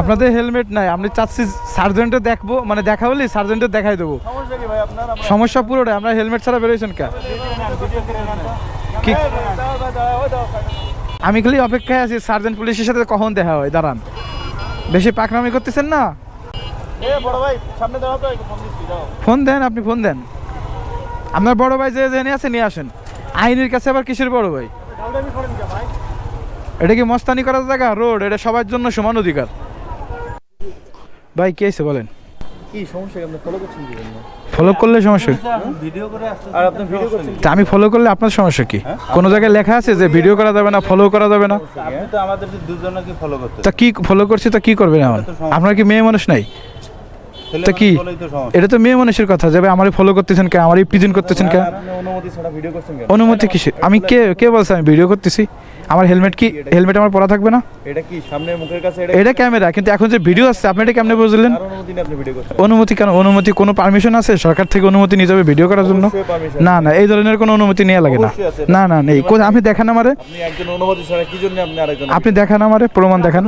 আপনাদের হেলমেট নাই আপনি চাচ্ছি সার্জেন্টে দেখব মানে দেখা বলি সার্জেন্টে দেখাই দেবো। সমস্যা পুরোটাই আমরা হেলমেট ছাড়া বেরোইছেন কে। আমি খালি অপেক্ষায় আছি সার্জেন্ট পুলিশের সাথে কখন দেখা হয় দাঁড়ান। বেশি পাকনামি করতেছেন না? ফোন দেন আপনি ফোন দেন। আপনার বড় ভাই যে জেনে আছে নিয়ে আসেন। আইনের কাছে আবার কিসের বড় ভাই তাহলে আমি করেন কে ভাই এটা কি মস্তানি করার জায়গা? রোড এটা সবার জন্য সমান অধিকার। ভাই কে আছে বলেন? কি সমস্যা আপনি ফলো করছেন ফলো করলে সমস্যা ভিডিও করে আর আপনি ভিডিও করছেন তা আমি ফলো করলে আপনার সমস্যা কি? কোনো জায়গায় লেখা আছে যে ভিডিও করা যাবে না ফলো করা যাবে না? আপনি তো আমাদের দুজনকে ফলো করতে তা কি ফলো করছি তা কি করবেন আমার আপনার কি মেয়ে মানুষ নাই? তা কি? এটা তো মেয়ে মানুষের কথা যাবে আমারই ফলো করতেছেন কে? আমারই প্রেজেন্ট করতেছেন কে? অনুমতি অনুমতি কিসের? আমি কে কে বলছে আমি ভিডিও করতেছি? আমার হেলমেট কি হেলমেট আমার পরা থাকবে না? এটা কি? সামনে মুখের কাছে এটা ক্যামেরা কিন্তু এখন যে ভিডিও আসছে আপনি এটা কেমনে বুঝলেন? অনুমতি কেন? অনুমতি কোনো পারমিশন আছে? সরকার থেকে অনুমতি নিতে হবে ভিডিও করার জন্য? না না এই ধরনের কোনো অনুমতি নেওয়া লাগে না। না না নেই। আপনি দেখান আমারে। আপনি দেখান আমারে প্রমাণ দেখান।